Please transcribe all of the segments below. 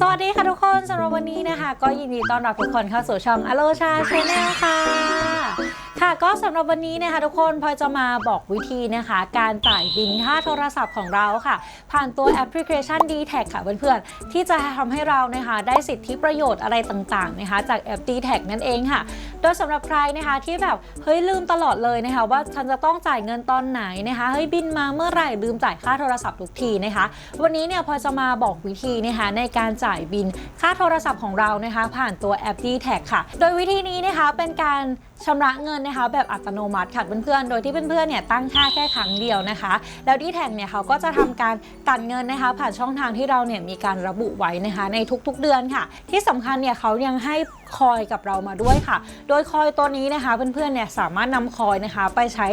สวัสดีค่ะทุกคนสำหรับวันนี้นะคะ ก็ยินดีต้อนรับทุกคนเข้าสู่ช่องอโลชาชาแนลค่ะ ค่ะก็สำหรับวันนี้นะคะทุกคนพลอยจะมาบอกวิธีนะคะ การจ่ายบินค่าโทรศัพท์ของเราค่ะ ผ่านตัวแอปพลิเคชัน d t แทค่ะเพื่อนๆที่จะทำให้เรานะคะได้สิทธิประโยชน์อะไรต่างๆนะคะ จากแอป d t แทนั่นเองค่ะ ดยสำหรับใครนะคะที่แบบเฮ้ยลืมตลอดเลยนะคะว่าฉันจะต้องจ่ายเงินตอนไหนนะคะเฮ้ยบินมาเมื่อไหร่ลืมจ่ายค่าโทรศัพท์ทุกทีนะคะ วันนี้เนี่ยพอจะมาบอกวิธีนะคะในการจ่ายบินค่าโทรศัพท์ของเรานะคะ ผ่านตัวแอป d t แทค่ะ โดยวิธีนี้นะคะเป็นการชำระเงินนะคะแบบอัตโนมัติค่ะเพื่อนๆ โดยที่เพื่อนๆ เนี่ยตั้งค่าแค่ครั้งเดียวนะคะ แล้วดีแท็เนี่ยเขาก็จะทำการตัดเงินนะคะ ผ่านช่องทางที่เราเนี่ยมีการระบุไว้นะคะในทุกๆเดือนค่ะ ที่สำคัญเนี่ยเขายังให้คอยกับเรามาด้วยค่ะ โดยคอยตัวนี้นะคะเพื่อนๆเนี่ยสามารถนำคอยนะคะ ไปใช้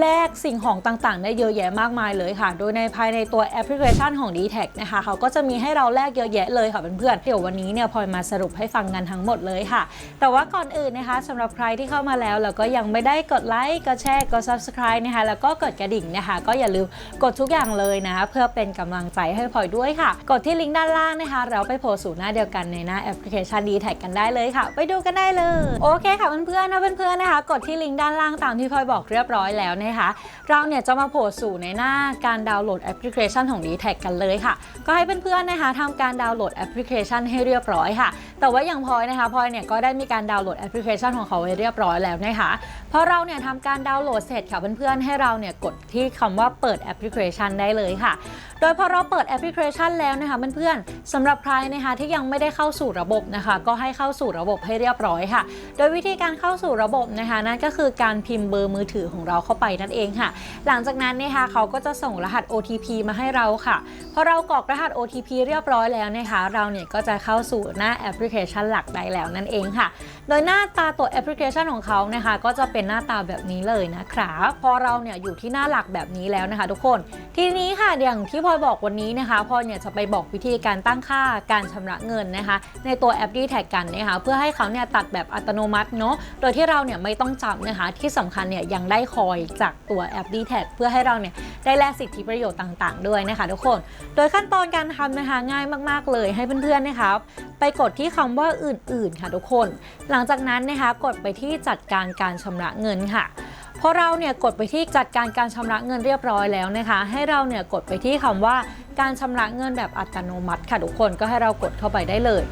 แลกสิ่งของต่างๆ ได้เยอะแยะมากมายเลยค่ะ โดยในภายในตัวแอปพลิเคชันของ d t แทนะคะเขาก็จะมีให้เราแลกเยอะแยะเลยค่ะเพื่อนๆเดี๋ยววันนี้เนี่ยพลอยมาสรุปให้ฟังกันทั้งหมดเลยค่ะ แต่ว่าก่อนอื่นนะคะสำหรับใครที่เข้ามาแล้วแล้วก็ยังไม่ได้กดไลค์กดแชร์กด subscribe นะคะแล้วก็กดกระดิ่งนะคะ ก็อย่าลืมกดทุกอย่างเลยนะเพื่อเป็นกำลังใจให้พลอยด้วยค่ะ กดที่ลิงก์ด้านล่างนะคะ เราไปโผล่สู่หน้าเดียวกันในหน้าแอปพลิเคชัน d t แทกันได้เลยค่ะ ไปดูกันได้เลยโอเคค่ะเพื่อนๆนะเพื่อนๆนะคะ กดที่ลิงก์ด้านล่างตามที่พลอยบอกเรียบร้อยแล้วนะคะ เราเนี่ยจะมาโผล่สู่ในหน้าการดาวน์โหลดแอปพลิเคชันของ d t แทกันเลยค่ะ ก็ให้เพื่อนๆนะคะทำการดาวน์โหลดแอปพลิเคชันให้เรียบร้อยค่ะ แต่ว่าอย่างพลอยนะคะพลอยเนี่ยก็ได้มีการดาวน์โหลดแอปพลิเคชันของเขาไว้เรียบร้อยแล้วนะคะพอเราเนี่ยทำการดาวน์โหลดเสร็จค่ะเพื่อนๆให้เราเนี่ยกดที่คำว่าเปิดแอปพลิเคชันได้เลยค่ะ โดยพอเราเปิดแอปพลิเคชันแล้วนะคะเพื่อนๆสำหรับใครนะคะที่ยังไม่ได้เข้าสู่ระบบนะคะ ก็ให้เข้าสู่ระบบให้เรียบร้อยค่ะ โดยวิธีการเข้าสู่ระบบนะคะนั่นก็คือการพิมพ์เบอร์มือถือของเราเข้าไปนั่นเองค่ะ หลังจากนั้นนะคะเขาก็จะส่งรหัส OTP มาให้เราค่ะพอเรากรอกรหัส OTP เรียบร้อยแล้วนะคะเราเนี่ยก็จะเข้าสู่หน้าแอปพลิเคชันหลักได้แล้วนั่นเองค่ะ โดยหน้าตาตัวแอปพลิเคชันของเขานะคะ ก็จะเป็นหน้าตาแบบนี้เลยนะครับพอเราเนี่ยอยู่ที่หน้าหลักแบบนี้แล้วนะคะ ทุกคนทีนี้ค่ะอย่างที่พลอยบอกวันนี้นะคะพลอยเนี่ยจะไปบอกวิธีการตั้งค่าการชำระเงินนะคะ ในตัวแอป d t แท็กกันนะคะเพื่อให้เขาเนี่ยตัดแบบอัตโนมัติเนาะโดยที่เราเนี่ยไม่ต้องจำนะคะที่สำคัญเนี่ยยังได้คอยจากตัวแอป d t แทเพื่อให้เราเนี่ยได้แลกสิทธิประโยชน์ต่าง ๆ ด้วยนะคะทุกคน โดยขั้นตอนการทำนะคะง่ายมากๆเลยให้เพื่อนๆนะคะไปกดที่คำว่าอื่นๆ ค่ะทุกคน หลังจากนั้นนะคะกดไปที่จัดการการชำระเงินค่ะพอเราเนี่ยกดไปที่จัดการการชำระเงินเรียบร้อยแล้วนะคะ ให้เราเนี่ยกดไปที่คำว่าการชำระเงินแบบอัตโนมัติค่ะทุกคนก็ให้เรากดเข้าไปได้เลย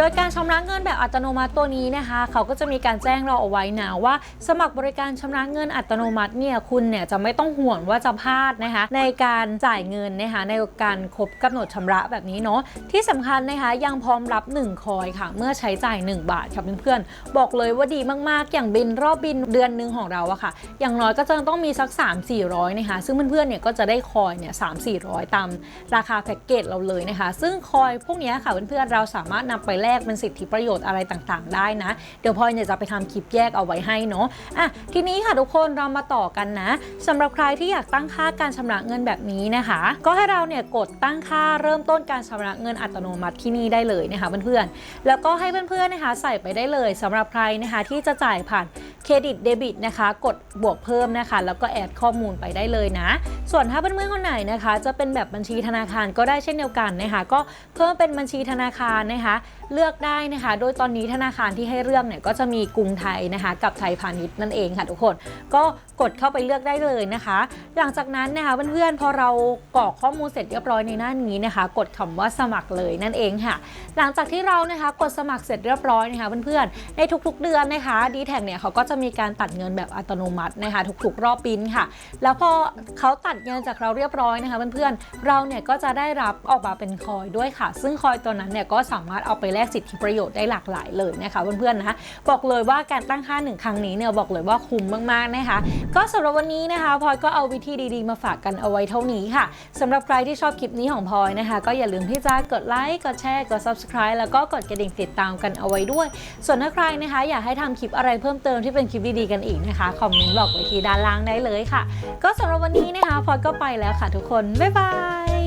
ดยการชำระเงินแบบอัตโนมัติตัวนี้นะคะ เขาก็จะมีการแจ้งเราเอาไว้นะว่า สมัครบริการชำระเงินอัตโนมัติเนี่ยคุณเนี่ยจะไม่ต้องห่วงว่าจะพลาดนะคะ ในการจ่ายเงินนะคะในการครบกำหนดชำระแบบนี้เนาะที่สำคัญนะคะยังพร้อมรับ 1 คอยค่ะ เมื่อใช้จ่าย 1 บาทค่ะเพื่อนๆบอกเลยว่าดีมากๆ อย่างบินรอบบินเดือนหนึ่งของเราอะค่ะ อย่างน้อยก็จะต้องมีสัก 3 400นะคะซึ่งเพื่อนๆเนี่ยก็จะได้คอยเนี่ยสามสี่ร้อยตามราคาแพ็กเกจเราเลยนะคะ ซึ่งคอยพวกนี้ค่ะเพื่อนๆเราสามารถนำไปแลกเป็นสิทธิประโยชน์อะไรต่างๆ ได้นะ เดี๋ยวพลอยเนี่ยจะไปทำคลิปแยกเอาไว้ให้เนาะอะทีนี้ค่ะทุกคนเรามาต่อกันนะสำหรับใครที่อยากตั้งค่าการชำระเงินแบบนี้นะคะ ก็ให้เราเนี่ยกดตั้งค่าเริ่มต้นการชำระเงินอัตโนมัติที่นี่ได้เลยนะคะเพื่อนๆแล้วก็ให้เพื่อนๆนะคะใส่ไปได้เลยสำหรับใครนะคะที่จะจ่ายผ่าน รดิตเดบิตนะคะ กดบวกเพิ่มนะคะ แล้วก็แอดข้อมูลไปได้เลยนะ ส่วนถ้าเพื่อนๆคนไหนนะคะ จะเป็นแบบบัญชีธนาคารก็ได้เช่นเดียวกันนะคะ ก็เพิ่มเป็นบัญชีธนาคารนะคะ เลือกได้นะคะ โดยตอนนี้ธนาคารที่ให้เลือกเนี่ยก็จะมีกรุงไทยนะคะ กับไทยพาณิชย์นั่นเองค่ะทุกคน ก็กดเข้าไปเลือกได้เลยนะคะ หลังจากนั้นนะคะเพื่อนๆพอเรากรอกข้อมูลเสร็จเรียบร้อยในหน้านี้นะคะ กดคำว่าสมัครเลยนั่นเองค่ะ หลังจากที่เรานะคะกดสมัครเสร็จเรียบร้อยนะคะเพื่อนๆในทุกๆเดือนนะคะดีแท็เนี่ยเขาก็จะมีการตัดเงินแบบอัตโนมัตินะคะทุกๆรอบบินค่ะ แล้วพอเขาตัดเงินจากเราเรียบร้อยนะคะเพื่อนๆเราเนี่ยก็จะได้รับออกมาเป็นคอยด้วยค่ะ ซึ่งคอยตัวนั้นเนี่ยก็สามารถเอาไปแลกสิทธิประโยชน์ได้หลากหลายเลยนะคะเพื่อนๆนะคะบอกเลยว่าการตั้งค่าหนึ่งครั้งนี้เนี่ยบอกเลยว่าคุ้มมากๆนะคะ ก็สำหรับวันนี้นะคะพลอยก็เอาวิธีดีๆมาฝากกันเอาไว้เท่านี้ค่ะสำหรับใครที่ชอบคลิปนี้ของพลอยนะคะ ก็อย่าลืมที่จะกดไลค์กดแชร์กด subscribe แล้วก็กดกระดิ่งติดตามกันเอาไว้ด้วย ส่วนถ้าใครนะคะ อยากให้ทำคลิปอะไรเพิ่มเติมที่เป็นคลิปดีๆกันอีกนะคะ คอมเมนต์บอกไว้ที่ด้านล่างได้เลยค่ะ ก็สำหรับวันนี้นะคะพอดก็ไปแล้วค่ะทุกคน บ๊ายบาย